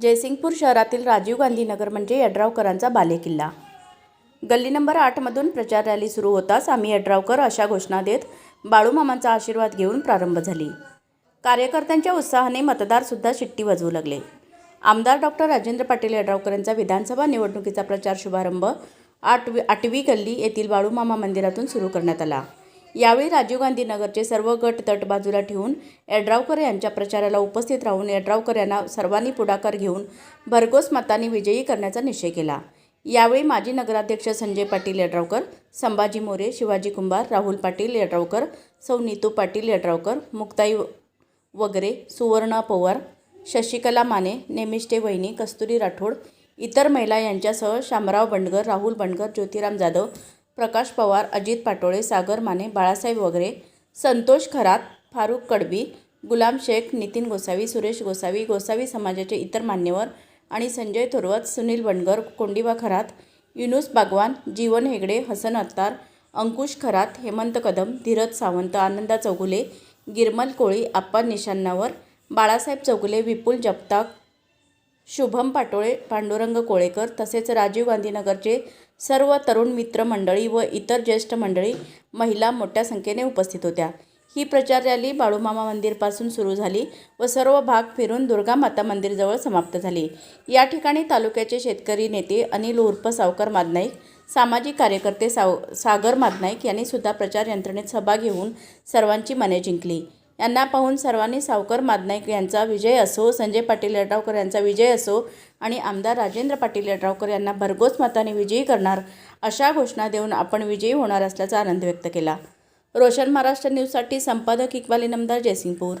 जयसिंगपूर शहरातील राजीव गांधी नगर म्हणजे यड्रावकरांचा बालेकिल्ला. गल्ली नंबर आठमधून प्रचार रॅली सुरू होताच आम्ही यड्रावकर अशा घोषणा देत बाळूमामांचा आशीर्वाद घेऊन प्रारंभ झाली. कार्यकर्त्यांच्या उत्साहाने मतदारसुद्धा शिट्टी वाजवू लागले. आमदार डॉक्टर राजेंद्र पाटील यड्रावकर यांचा विधानसभा निवडणुकीचा प्रचार शुभारंभ आठवी आठवी गल्ली येथील बाळूमामा मंदिरातून सुरू करण्यात आला. यावेळी राजीव गांधी नगरचे सर्व गट तट बाजूला ठेवून यड्रावकर यांच्या प्रचाराला उपस्थित राहून यड्रावकर यांना सर्वांनी पुढाकार घेऊन भरघोस मतांनी विजयी करण्याचा निश्चय केला. यावेळी माजी नगराध्यक्ष संजय पाटील यड्रावकर संभाजी मोरे शिवाजी कुंभार राहुल पाटील यड्रावकर सौ नीतू पाटील यड्रावकर मुक्ताई वगैरे सुवर्णा पवार शशिकला माने नेमिष्टे वहिनी कस्तुरी राठोड इतर महिला यांच्यासह शामराव बंडगर राहुल बंडगर ज्योतिराम जाधव प्रकाश पवार अजित पाटोळे सागर माने बाळासाहेब वगैरे संतोष खरात फारुख कडबी गुलाम शेख नितीन गोसावी सुरेश गोसावी गोसावी समाजाचे इतर मान्यवर आणि संजय थोरवत सुनील बंडगर कोंडिबा खरात युनुस बागवान जीवन हेगडे हसन अत्तार अंकुश खरात हेमंत कदम धीरज सावंत आनंदा चौगुले गिरमल कोळी आप्पा निशान्नावर बाळासाहेब चौगुले विपुल जगताप शुभम पाटोळे पांडुरंग कोळेकर तसेच राजीव गांधीनगरचे सर्व तरुण मित्र मंडळी व इतर ज्येष्ठ मंडळी महिला मोठ्या संख्येने उपस्थित होत्या. ही प्रचार रॅली बाळूमामा मंदिरपासून सुरू झाली व सर्व भाग फिरून दुर्गा माता मंदिरजवळ समाप्त झाली. या ठिकाणी तालुक्याचे शेतकरी नेते अनिल उर्फ सावकर मादनाईक सामाजिक कार्यकर्ते साव सागर मादनाईक यांनी सुद्धा प्रचार यंत्रणेत सहभाग घेऊन सर्वांची मने जिंकली. यांना पाहून सर्वांनी सावकर मादनाईक यांचा विजय असो संजय पाटील यड्रावकर यांचा विजय असो आणि आमदार राजेंद्र पाटील यड्रावकर यांना भरघोस मताने विजयी करणार अशा घोषणा देऊन आपण विजयी होणार असल्याचा आनंद व्यक्त केला. रोशन महाराष्ट्र न्यूजसाठी संपादक इक्बाल नमदार जयसिंगपूर.